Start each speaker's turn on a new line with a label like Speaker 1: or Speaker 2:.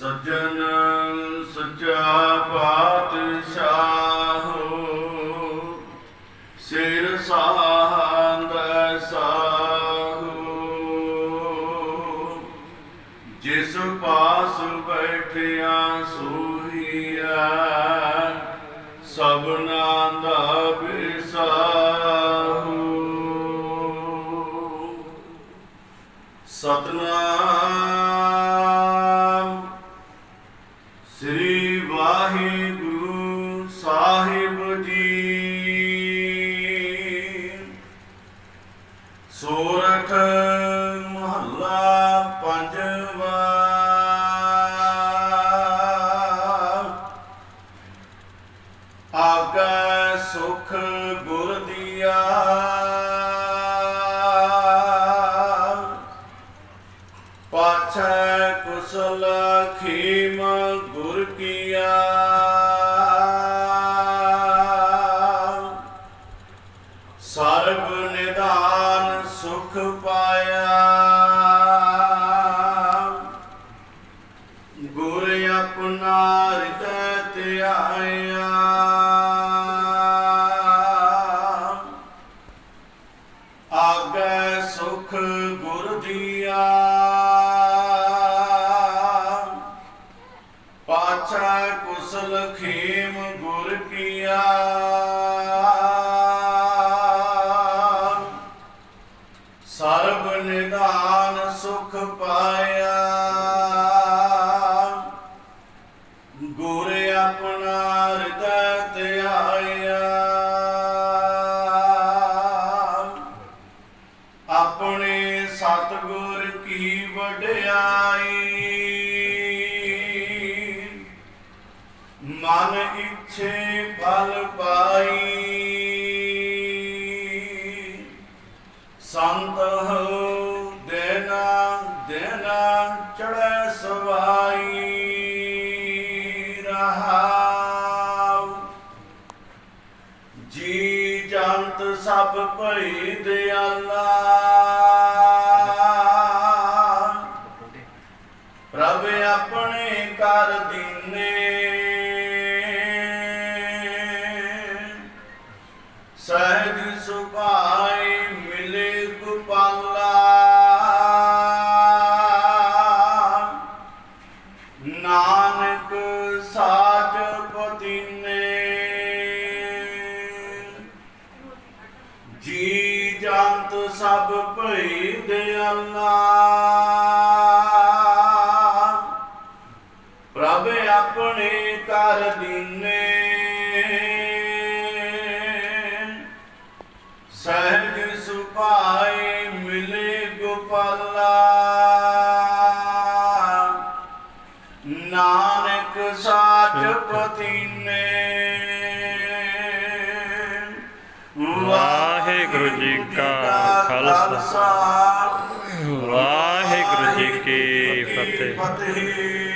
Speaker 1: ਸੱਜਣ ਸੱਚਾ ਪਾਤਸ਼ਾਹ ਸਿਰ ਸਾਹੰਦ ਸਾਹੂ। ਜਿਸ ਪਾਸ ਬੈਠਿਆ ਸੋਹੀਆ ਸਭਨਾ ਦਾ ਬਿਸਾਹੂ। ਸਤਨਾਮ ਵਾਹਿਗੁਰੂ ਸਾਹਿਬ ਜੀ। ਸੋਰਠ ਮਹੱਲਾ ਪੰਜਵਾ। ਆਗੈ ਸੁਖ ਗੁਰ ਦੀਆ। ਪਾਛੈ ਕੁਸਲ ਖੇਮ ਗੁਰ ਕੀਆ। ਗੁਰ ਦੀਆ ਪਾਛੈ ਕੁਸਲ ਖੇਮ ਗੁਰ ਕੀਆ। ਸਰਬ ਨਿਧਾਨ ਸਤਿਗੁਰ ਵਡਿਆਈ। ਮਨ ਇੱਛੇ ਫਲ ਪਾਈ। ਸੰਤ ਹੋ ਦੇਨਾ ਦੇਨਾ ਚੜੈ ਸਵਾਈ। ਰਹਾਉ। ਜੀ ਜੰਤ ਸਭ ਭਈ ਦਿਆਲਾ ਕਰ ਦੀਨੇ। ਸਹਿਜ ਸੁਭਾਈ ਮਿਲੇ ਗੁਪਾਲਾ। ਨਾਨਕ ਸਾਚ ਪਤੀਨੇ। ਜੀ ਜੰਤ ਸਭ ਭਈ ਦੇ ਅੱਲਾ। ਨਾਨਕ ਸਾਚ ਪਤੀਨੇ
Speaker 2: ਵਾਹਿਗੁਰੂ ਜੀ ਕਾ ਖਾਲਸਾ। ਵਾਹਿਗੁਰੂ ਜੀ ਕੀ ਫਤਿਹ।
Speaker 1: ਫਤਿਹ।